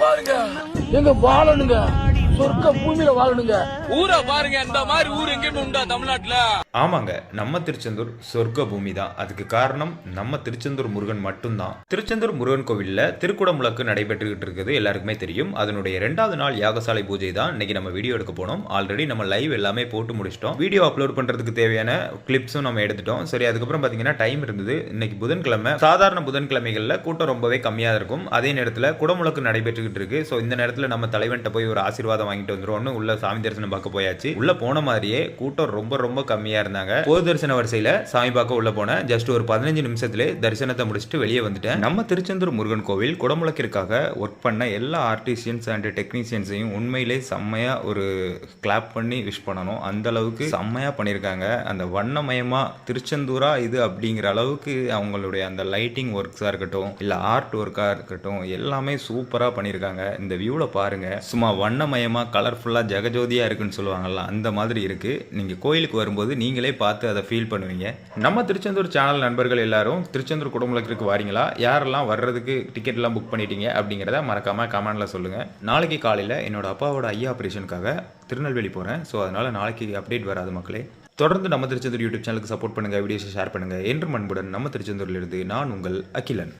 பாருங்க. எங்க வாழணுங்க. சொர்க்க பூமியில வாழணுங்க. ஊரை பாருங்க இந்த மாதிரி ஊர் எங்கேயும் உண்டா தமிழ்நாட்டுல? ஆமாங்க நம்ம திருச்செந்தூர் சொர்க்க பூமி தான். அதுக்கு காரணம் நம்ம திருச்செந்தூர் முருகன் மட்டும்தான். திருச்செந்தூர் முருகன் கோவில்ல திருக்குடமுழக்கு நடைபெற்றுக்கிட்டு இருக்குது எல்லாருக்குமே தெரியும். அதனுடைய ரெண்டாவது நாள் யாகசாலை பூஜை தான் இன்னைக்கு நம்ம வீடியோ எடுக்க போனோம். ஆல்ரெடி நம்ம லைவ் எல்லாமே போட்டு முடிச்சிட்டோம். வீடியோ அப்லோட் பண்றதுக்கு தேவையான கிளிப்ஸும் நம்ம எடுத்துட்டோம். சரி அதுக்கப்புறம் பாத்தீங்கன்னா டைம் இருந்தது. இன்னைக்கு புதன்கிழமை சாதாரண புதன்கிழமைகள்ல கூட்டம் ரொம்பவே கம்மியா இருக்கும். அதே நேரத்தில் குடமுழக்கு நடைபெற்றுக்கிட்டு இருக்கு. ஸோ இந்த நேரத்தில் நம்ம தலைவன்ட்ட போய் ஒரு ஆசீர்வாதம் வாங்கிட்டு வந்துருவோம்னு உள்ள சாமி தரிசனம் பார்க்க போயாச்சு. உள்ள போன மாதிரியே கூட்டம் ரொம்ப ரொம்ப கம்மியா இருந்தாங்க. பொது தரிசன வரிசையில சாமி பார்க்க உள்ள போனேன் ஜஸ்ட் ஒரு பதினஞ்சு நிமிஷத்துல தரிசனத்தை முடிச்சுட்டு வெளியே வந்துட்டேன். நம்ம திருச்செந்தூர் முருகன் கோவில் குடமுழக்கிற்காக ஒர்க் பண்ண எல்லா ஆர்டிசியன்ஸ் அண்ட் டெக்னீஷியன்ஸையும் உண்மையிலே செம்மையா ஒரு கிளாப் பண்ணி விஷ் பண்ணணும். அந்த அளவுக்கு செம்மையா பண்ணியிருக்காங்க. அந்த வண்ணமயமா திருச்செந்தூரா இது அப்படிங்கிற அளவுக்கு அவங்களுடைய அந்த லைட்டிங் ஒர்க்ஸாக இருக்கட்டும் இல்லை ஆர்ட் ஒர்க்காக இருக்கட்டும் எல்லாமே சூப்பராக பண்ணியிருக்காங்க. இந்த வியூவில் பாருங்க. சும்மா வண்ணமயமாக கலர்ஃபுல்லாக ஜெகஜோதியாக இருக்குன்னு சொல்லுவாங்கல்ல அந்த மாதிரி இருக்கு. நீங்கள் கோயிலுக்கு வரும்போது நீங்களே பார்த்து அதை ஃபீல் பண்ணுவீங்க. நம்ம திருச்செந்தூர் சேனல் நண்பர்கள் எல்லாரும் திருச்செந்தூர் குடமுழக்கிற்கு வாரீங்களா? யாரெல்லாம் வர்றதுக்கு டிக்கெட்லாம் புக் பண்ணிட்டீங்க அப்படிங்கிறத மறக்காமல் கமெண்ட்ல சொல்லுங்கள் நாளைக்கு காலையில் என்னோட அப்பாவோட ஐயா ஆப்ரேஷனுக்காக திருநெல்வேலி போகிறேன் ஸோ அதனால் நாளைக்கு அப்டேட் வராது மக்களே. தொடர்ந்து நம்ம திருச்செந்தூர் யூடியூப் சேனலுக்கு சப்போர்ட் பண்ணுங்கள் வீடியோஸை ஷேர் பண்ணுங்கள் என்று மண்புடன் நம்ம திருச்செந்தூரிலிருந்து நான் உங்கள் அகிலன்.